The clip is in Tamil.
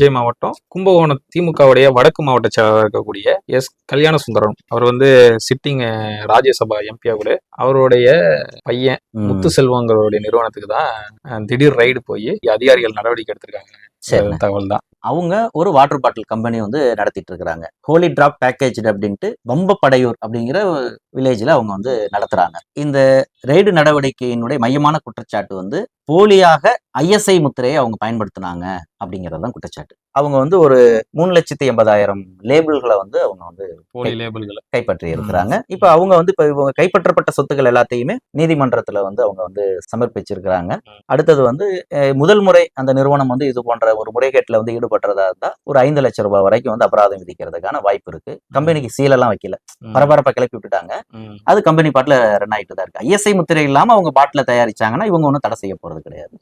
தஞ்சை மாவட்டம் கும்பகோணம் திமுகவுடைய வடக்கு மாவட்ட செயலாளர் இருக்கக்கூடிய எஸ் கல்யாண சுந்தரம் அவர் வந்து சிட்டிங் ராஜ்யசபா எம்பியா கூட அவருடைய பையன். முத்து செல்வங்களுடைய நிறுவனத்துக்கு தான் திடீர் ரைடு போய் அதிகாரிகள் நடவடிக்கை எடுத்திருக்காங்க. தகவல் தான் அவங்க ஒரு வாட்டர் பாட்டில் கம்பெனி வந்து நடத்திட்டு இருக்கிறாங்க ஹோலி டிராப் பேக்கேஜ் அப்படின்ட்டு வம்பப்படையூர் அப்படிங்கிற வில்லேஜில் அவங்க வந்து நடத்துறாங்க. இந்த ரெய்டு நடவடிக்கையினுடைய மையமான குற்றச்சாட்டு வந்து போலியாக ஐஎஸ்ஐ முத்திரையை அவங்க பயன்படுத்தினாங்க அப்படிங்கிறது தான் குற்றச்சாட்டு. அவங்க வந்து ஒரு மூணு லட்சத்தி எண்பதாயிரம் லேபிள்களை வந்து அவங்க வந்து போலி லேபிள்களை. கைப்பற்றி இருக்கிறாங்க இப்போ அவங்க வந்து இப்போ இவங்க கைப்பற்றப்பட்ட சொத்துக்கள் எல்லாத்தையுமே நீதிமன்றத்துல வந்து அவங்க வந்து சமர்ப்பிச்சிருக்கிறாங்க. அடுத்தது வந்து முதல் முறை அந்த நிறுவனம் வந்து இது போன்ற ஒரு முறைகேட்டில் வந்து ஈடுபடுறதா இருந்தா ஒரு ஐந்து லட்சம் ரூபாய் வரைக்கும் வந்து அபராதம் விதிக்கிறதுக்கான வாய்ப்பு இருக்கு. கம்பெனிக்கு சீலெல்லாம் வைக்கல. பரபரப்பை கிளப்பி விட்டுட்டாங்க. அது கம்பெனி பாட்டில் ரன் ஆயிட்டு தான் இருக்கு ஐஎஸ்ஐ முத்திரை இல்லாம அவங்க பாட்டில தயாரிச்சாங்கன்னா இவங்க ஒன்றும் தடை செய்ய போறது கிடையாது.